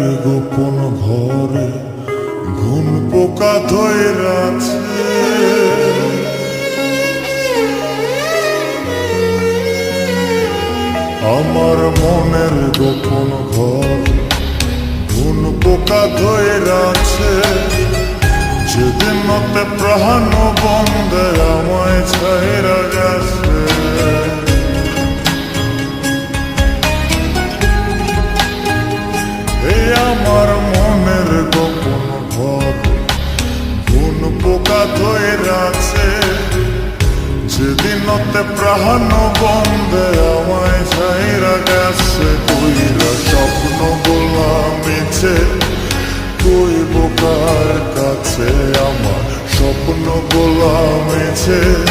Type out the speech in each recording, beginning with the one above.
তার গোপন ঘরে ঘুম পোকা ধৈরাছে আমার মনের গোপন ঘর ঘুম পোকা ধৈরাছে যেদিন মতে প্রাণ বন্ধ আমায় ছাইরা গেছে। যেদিনতে প্রাণ বন্ধে আমায় ছাইরা গেছে, কইরা স্বপ্ন গোলামিছে কই বোকার কাছে আমার স্বপ্ন গোলামিছে কই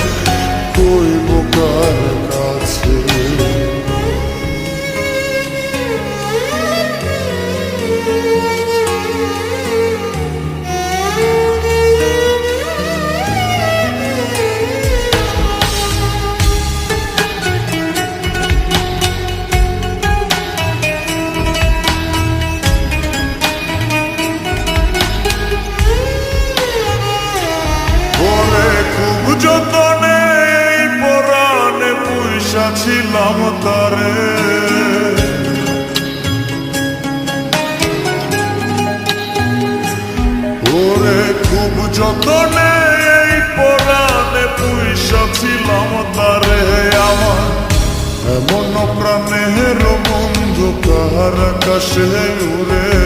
যতনে পরাণে পুইসা ছিলাম তারে। ওরে খুব যতনে পরাণে পুইসা ছিলাম তারে। আমার এমন প্রাণের বন্ধু কাহার আকাশে উড়ে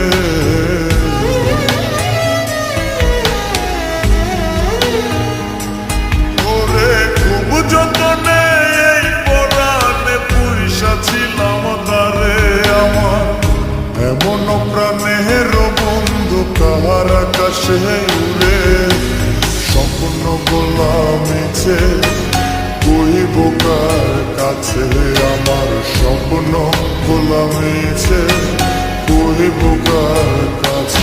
আকাশে উড়ে স্বপ্ন গোলামিছে বোকার কাছে আমার সম্পূর্ণ গোলামিছে কই বোকার কাছে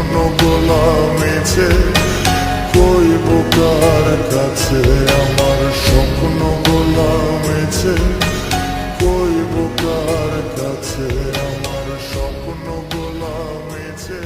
কোনো গোলা মেছে কই বোকার কাছে? আমার স্বপ্ন গোলা মেছে কই বোকার কাছে? আমার স্বপ্ন গোলা মেছে